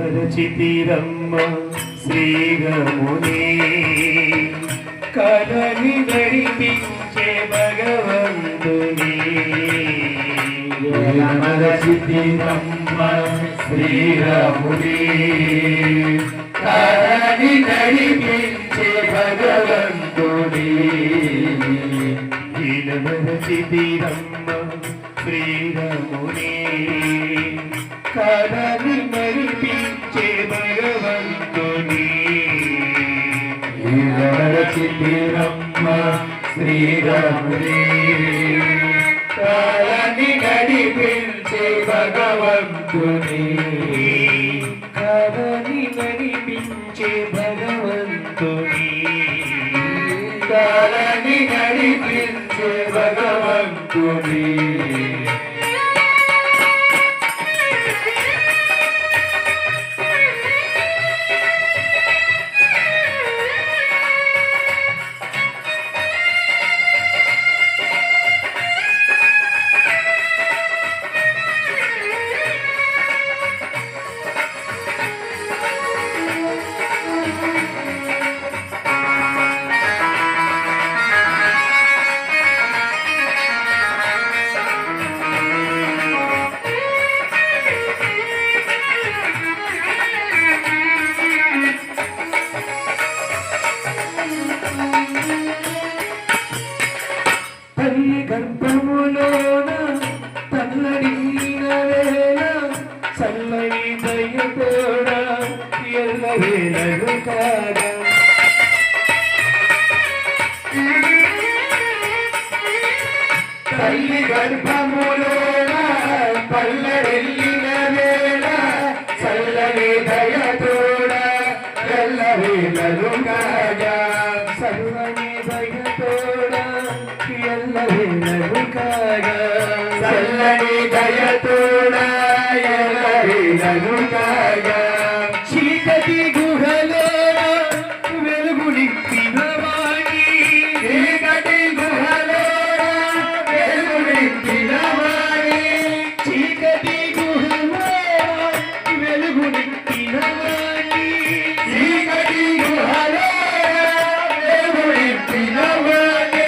ఈనవరచితిరమ్మ శ్రీరముని కలని నడిపించే భగవంతుని. సిద్ధిరమ్మ శ్రీరాముని కరణి నడిపించే ఈనవరచితిరమ్మ శ్రీరముని. కలని నడిపించే భగవంతుని. సిద్ధిరమ్మ శ్రీరాముని. కరణి నడిపించే భగవంతుని. కలని నడిపించే భగవంతుని. కరణి నడిపించే భగవంతుని తల్లి గర్భములోన తల్లడిన వేళ చల్లని దయతోడ ఎల్ల వేళలు కాగా. తల్లి గర్భములోన వేళ చల్లని ఎల్ల వేళలు చల్లని దయతోడా ఎల్లరిలను కాగా చీకటి గుహలో వెలుగు నింపిన వాణి. చీకటి గుహలో వెలుగు నింపిన చీకటి గుహలో వెలుగు నింపిన చీకటి గుహలో వెలుగు నింపిన వాణి.